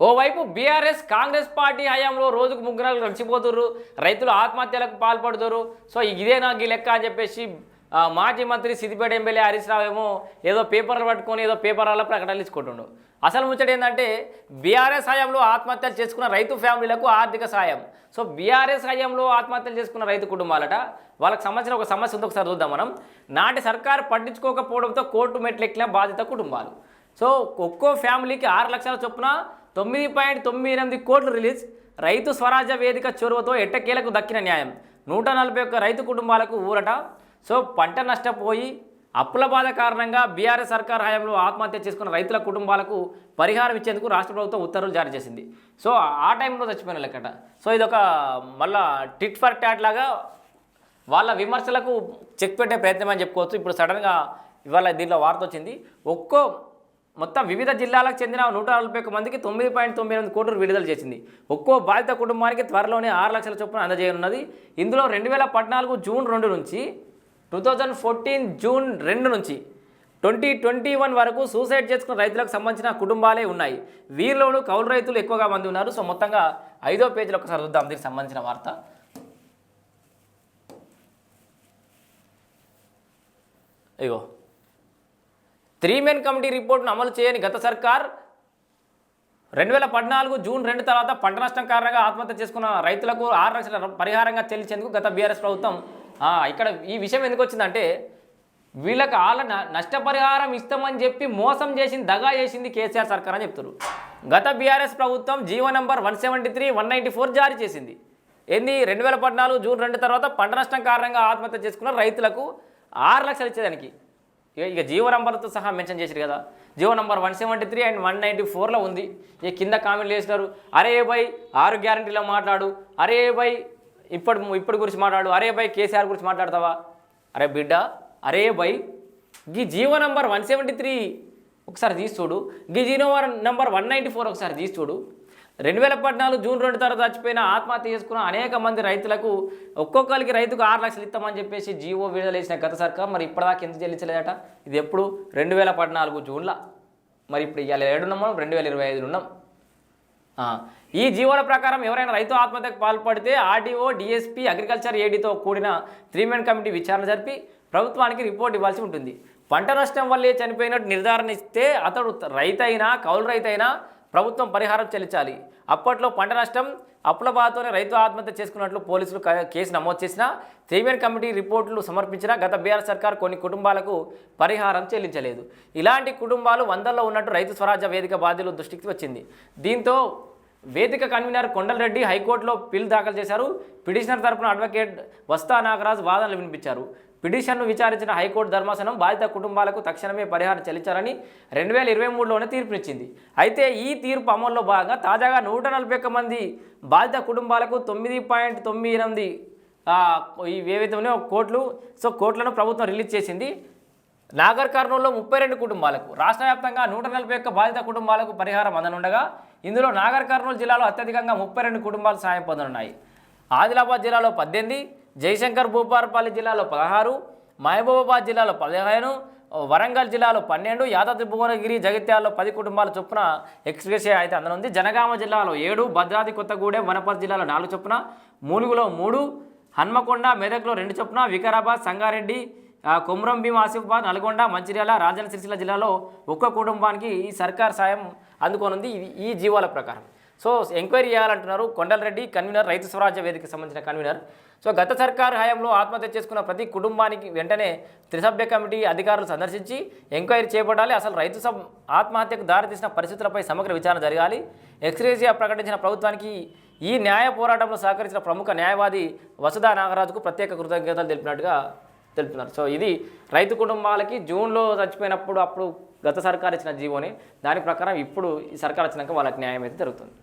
ఓవైపు BRS Congress party హయాంలో రోజుకు ముగ్గురు రక్షిపోతుర్రు రైతులు ఆత్మహత్యలకు పాల్పడుతురు సో ఇదే నాకు ఈ లెక్క అని చెప్పేసి మాజీ మంత్రి సిద్దిపేట ఎమ్మెల్యే హరీష్ రావు ఏమో ఏదో పేపర్లు పట్టుకొని ఏదో పేపర్ల ప్రకటనలు ఇచ్చుకుంటుండు. అసలు ముచ్చట ఏంటంటే బీఆర్ఎస్ హయాంలో ఆత్మహత్యలు చేసుకున్న రైతు ఫ్యామిలీలకు ఆర్థిక సాయం సో బీఆర్ఎస్ హయాంలో ఆత్మహత్యలు చేసుకున్న రైతు కుటుంబాలట వాళ్ళకి సంబంధించిన ఒక సమస్య ఉంది ఒకసారి చూద్దాం మనం. నాటి సర్కారు పట్టించుకోకపోవడంతో కోర్టు మెట్లెక్కిన బాధిత కుటుంబాలు. సో ఒక్కో ఫ్యామిలీకి ఆరు లక్షల చొప్పున తొమ్మిది పాయింట్ తొమ్మిది ఎనిమిది కోట్లు రిలీజ్ రైతు స్వరాజ్య వేదిక చొరవతో ఎట్టకేలకు దక్కిన న్యాయం. నూట నలభై ఒక్క రైతు కుటుంబాలకు ఊరట. సో పంట నష్టపోయి అప్పుల బాధ కారణంగా బీఆర్ఎస్ సర్కార్ హయాంలో ఆత్మహత్య చేసుకున్న రైతుల కుటుంబాలకు పరిహారం ఇచ్చేందుకు రాష్ట్ర ప్రభుత్వం ఉత్తర్వులు జారీ చేసింది. సో ఆ టైంలో చచ్చిపోయిన లెక్కట. సో ఇది ఒక మళ్ళా టిట్ ఫర్ ట్యాట్ లాగా వాళ్ళ విమర్శలకు చెక్ పెట్టే ప్రయత్నం అని చెప్పుకోవచ్చు. ఇప్పుడు సడన్గా ఇవాళ దీనిలో వార్త వచ్చింది. ఒక్కో మొత్తం వివిధ జిల్లాలకు చెందిన నూట నలభై ఒక్క మందికి తొమ్మిది పాయింట్ తొమ్మిది ఎనిమిది కోట్లు విడుదల చేసింది. ఒక్కో బాధిత కుటుంబానికి త్వరలోనే ఆరు లక్షల చొప్పున అందజేయనున్నది. ఇందులో రెండు వేల పద్నాలుగు జూన్ రెండు నుంచి టూ థౌజండ్ ఫోర్టీన్ జూన్ రెండు నుంచి ట్వంటీ ట్వంటీ వన్ వరకు సూసైడ్ చేసుకున్న రైతులకు సంబంధించిన కుటుంబాలే ఉన్నాయి. వీరిలోనూ కౌలు రైతులు ఎక్కువగా మంది ఉన్నారు. సో మొత్తంగా ఐదో పేజీలో ఒకసారి చూద్దాం. దీనికి సంబంధించిన వార్త. ఇగో. త్రీ మెన్ కమిటీ రిపోర్ట్ను అమలు చేయని గత సర్కార్ రెండు వేల పద్నాలుగు జూన్ రెండు తర్వాత పంట నష్టం కారణంగా ఆత్మహత్య చేసుకున్న రైతులకు ఆరు లక్షల పరిహారంగా చెల్లించేందుకు గత బీఆర్ఎస్ ప్రభుత్వం ఇక్కడ ఈ విషయం ఎందుకు వచ్చిందంటే వీళ్ళకి వాళ్ళ నష్టపరిహారం ఇస్తామని చెప్పి మోసం చేసింది దగా చేసింది కేసీఆర్ సర్కార్ అని చెప్తారు గత బీఆర్ఎస్ ప్రభుత్వం GO number one seventy three one ninety four జారీ చేసింది. ఏంది రెండు వేల పద్నాలుగు జూన్ రెండు తర్వాత పంట నష్టం కారణంగా ఆత్మహత్య చేసుకున్న రైతులకు ఆరు లక్షలు ఇచ్చేదానికి. ఇక ఇక జీవో నంబర్తో సహా మెన్షన్ చేశారు కదా. GO number one seventy three and one ninety ఫోర్లో ఉంది. ఇక కింద కామెంట్లు చేసినారు. అరే బై ఆరు గ్యారంటీలో మాట్లాడు. అరే బై ఇప్పుడు ఇప్పుడు గురించి మాట్లాడు. అరే బై కేసీఆర్ గురించి మాట్లాడతావా? అరే బిడ్డ అరే బై గీ GO number one seventy three ఒకసారి తీసి చూడు. గీ GO number one ninety four ఒకసారి తీసి చూడు. రెండు వేల పద్నాలుగు జూన్ రెండు తర్వాత చచ్చిపోయిన ఆత్మహత్య చేసుకున్న అనేక మంది రైతులకు ఒక్కొక్కరికి రైతుకు ఆరు లక్షలు ఇస్తామని చెప్పేసి జీవో విడుదల చేసిన గత సర్కార్ మరి ఇప్పటిదాకా ఎందుకు చెల్లించలేదట? ఇది ఎప్పుడు? రెండు వేల పద్నాలుగు జూన్లో. మరి ఇప్పుడు ఇవాళ ఏడున్నాం మనం రెండు వేల ఇరవై ఐదు ఉన్నాం. ఈ జీవోల ప్రకారం ఎవరైనా రైతు ఆత్మహత్యకు పాల్పడితే ఆర్డీఓ డిఎస్పీ అగ్రికల్చర్ ఏడీతో కూడిన త్రీ మెన్ కమిటీ విచారణ జరిపి ప్రభుత్వానికి రిపోర్ట్ ఇవ్వాల్సి ఉంటుంది. పంట నష్టం వల్లే చనిపోయినట్టు నిర్ధారణ ఇస్తే అతడు రైతైనా కౌలు రైతైనా ప్రభుత్వం పరిహారం చెల్లించాలి. అప్పట్లో పంట నష్టం అప్పుల బాధతోనే రైతు ఆత్మహత్య చేసుకున్నట్లు పోలీసులు కేసు నమోదు చేసిన త్రీమెన్ కమిటీ రిపోర్టులు సమర్పించిన గత బీఆర్ సర్కార్ కొన్ని కుటుంబాలకు పరిహారం చెల్లించలేదు. ఇలాంటి కుటుంబాలు వందల్లో ఉన్నట్టు రైతు స్వరాజ్య వేదిక బాధ్యుల దృష్టికి వచ్చింది. దీంతో వేదిక కన్వీనర్ కొండలరెడ్డి హైకోర్టులో పిల్ దాఖలు చేశారు. పిటిషనర్ తరపున అడ్వకేట్ వస్తా నాగరాజ్ వాదనలు వినిపించారు. పిటిషన్ను విచారించిన హైకోర్టు ధర్మాసనం బాధిత కుటుంబాలకు తక్షణమే పరిహారం చెల్లించాలని రెండు వేల ఇరవై మూడులోనే తీర్పునిచ్చింది. అయితే ఈ తీర్పు అమల్లో భాగంగా తాజాగా నూట నలభై ఒక్క మంది బాధిత కుటుంబాలకు తొమ్మిది పాయింట్ తొమ్మిది ఎనిమిది ఈ ఏవైతే ఉన్నాయో కోట్లు సో కోట్లను ప్రభుత్వం రిలీజ్ చేసింది. నాగర్ కర్నూలులో ముప్పై రెండు కుటుంబాలకు రాష్ట్ర వ్యాప్తంగా నూట నలభై ఒక్క బాధిత కుటుంబాలకు పరిహారం అందనుండగా ఇందులో నాగర్ కర్నూలు జిల్లాలో అత్యధికంగా ముప్పై రెండు కుటుంబాలు సాయం పొందనున్నాయి. ఆదిలాబాద్ జిల్లాలో పద్దెనిమిది జయశంకర్ భూపారపల్లి జిల్లాలో పదహారు మహబూబాబాద్ జిల్లాలో పదిహేను వరంగల్ జిల్లాలో పన్నెండు యాదాద్రి భువనగిరి జగిత్యాలలో పది కుటుంబాల చొప్పున ఎక్స్ప్రెస్ అయితే అందనుంది. జనగామ జిల్లాలో ఏడు భద్రాద్రి కొత్తగూడెం వనపర్తి జిల్లాలో నాలుగు చొప్పున మూలుగులో మూడు హన్మకొండ మెదక్లో రెండు చొప్పున వికారాబాద్ సంగారెడ్డి ఆ, కొమురం భీం ఆసిఫాబాద్ నల్గొండ మంచిర్యాల రాజన్న సిరిసిల్ల జిల్లాలో ఒక్క కుటుంబానికి ఈ సర్కార్ సాయం అందుకోనుంది. ఇది ఈ జీవాల ప్రకారం. సో ఎంక్వైరీ చేయాలంటున్నారు కొండలరెడ్డి కన్వీనర్ రైతు స్వరాజ్య వేదికకి సంబంధించిన కన్వీనర్. సో గత సర్కారు హయాంలో ఆత్మహత్య చేసుకున్న ప్రతి కుటుంబానికి వెంటనే త్రిసభ్య కమిటీ అధికారులు సందర్శించి ఎంక్వైరీ చేపట్టాలి అసలు రైతు సబ్ ఆత్మహత్యకు దారితీసిన పరిస్థితులపై సమగ్ర విచారణ జరగాలి. ఎక్స్రేజియా ప్రకటించిన ప్రభుత్వానికి ఈ న్యాయ పోరాటంలో సహకరించిన ప్రముఖ న్యాయవాది వసుధా నాగరాజుకు ప్రత్యేక కృతజ్ఞతలు తెలిపినట్టుగా తెలుపుతున్నారు. సో ఇది రైతు కుటుంబాలకి జూన్లో చచ్చిపోయినప్పుడు అప్పుడు గత సర్కార్ ఇచ్చిన జీవోని. దాని ప్రకారం ఇప్పుడు ఈ సర్కార్ వచ్చినాక వాళ్ళకి న్యాయం అయితే జరుగుతుంది.